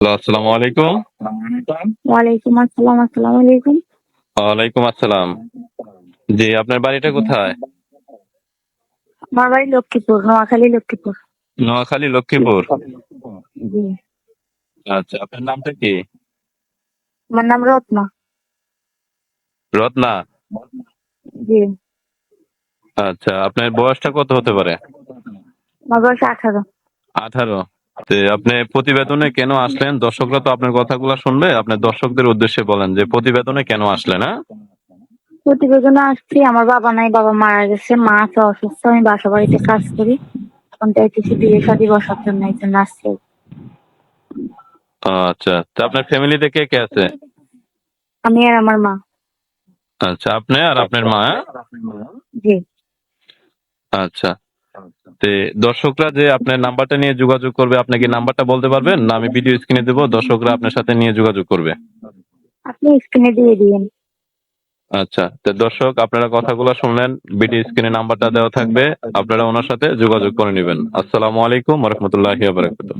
আসসালামু আলাইকুম। ওয়ালাইকুম আসসালাম আসসালামু আলাইকুম। ওয়ালাইকুম আসসালাম। জি আপনার বাড়িটা কোথায়? আমার বাড়ি লক্ষ্মীপুর নোয়াখালী লক্ষ্মীপুর। নোয়াখালী লক্ষ্মীপুর। জি। আচ্ছা আপনার নামটা কি? আমার নাম রত্না। রত্না? জি। আচ্ছা আপনার বয়সটা কত হতে পারে? আমার বয়স আঠারো। আঠারো। আপনি প্রতিবেদনে কেন আসলেন? দর্শকরা তো আপনার কথাগুলো শুনবে। আপনার দর্শকদের উদ্দেশ্যে বলেন যে প্রতিবেদনে কেন আসলেন হ্যাঁ? প্রতিবেদনে আসছি। আমার বাবা নাই বাবা মারা গেছে মা আছে অসুস্থ আমি বাসা বাড়িতে কাজ করি। এখন চাইতেছি বিয়ে শাদী বসার জন্য একজন আসছে। আচ্ছা তা আপনার ফ্যামিলিতে কে কে আছে? আমি আর আমার মা। আচ্ছা আপনি আর আপনার মা হ্যাঁ? জি। আচ্ছা দর্শকরা যে আপনার নাম্বারটা নিয়ে যোগাযোগ করবে আপনি কি নাম্বারটা বলতে পারবেন? না আমি ভিডিও স্ক্রিনে দেবো দর্শকরা আপনার সাথে নিয়ে যোগাযোগ করবে। আপনি স্ক্রিনে দিয়ে দিন। আচ্ছা তো দর্শক আপনারা কথাগুলো শুনলেন ভিডিও স্ক্রিনে নাম্বারটা দেওয়া থাকবে আপনারা ওনার সাথে যোগাযোগ করে নেবেন। আসসালামু আলাইকুম রহমতুল্লাহি বারাকাতুহ।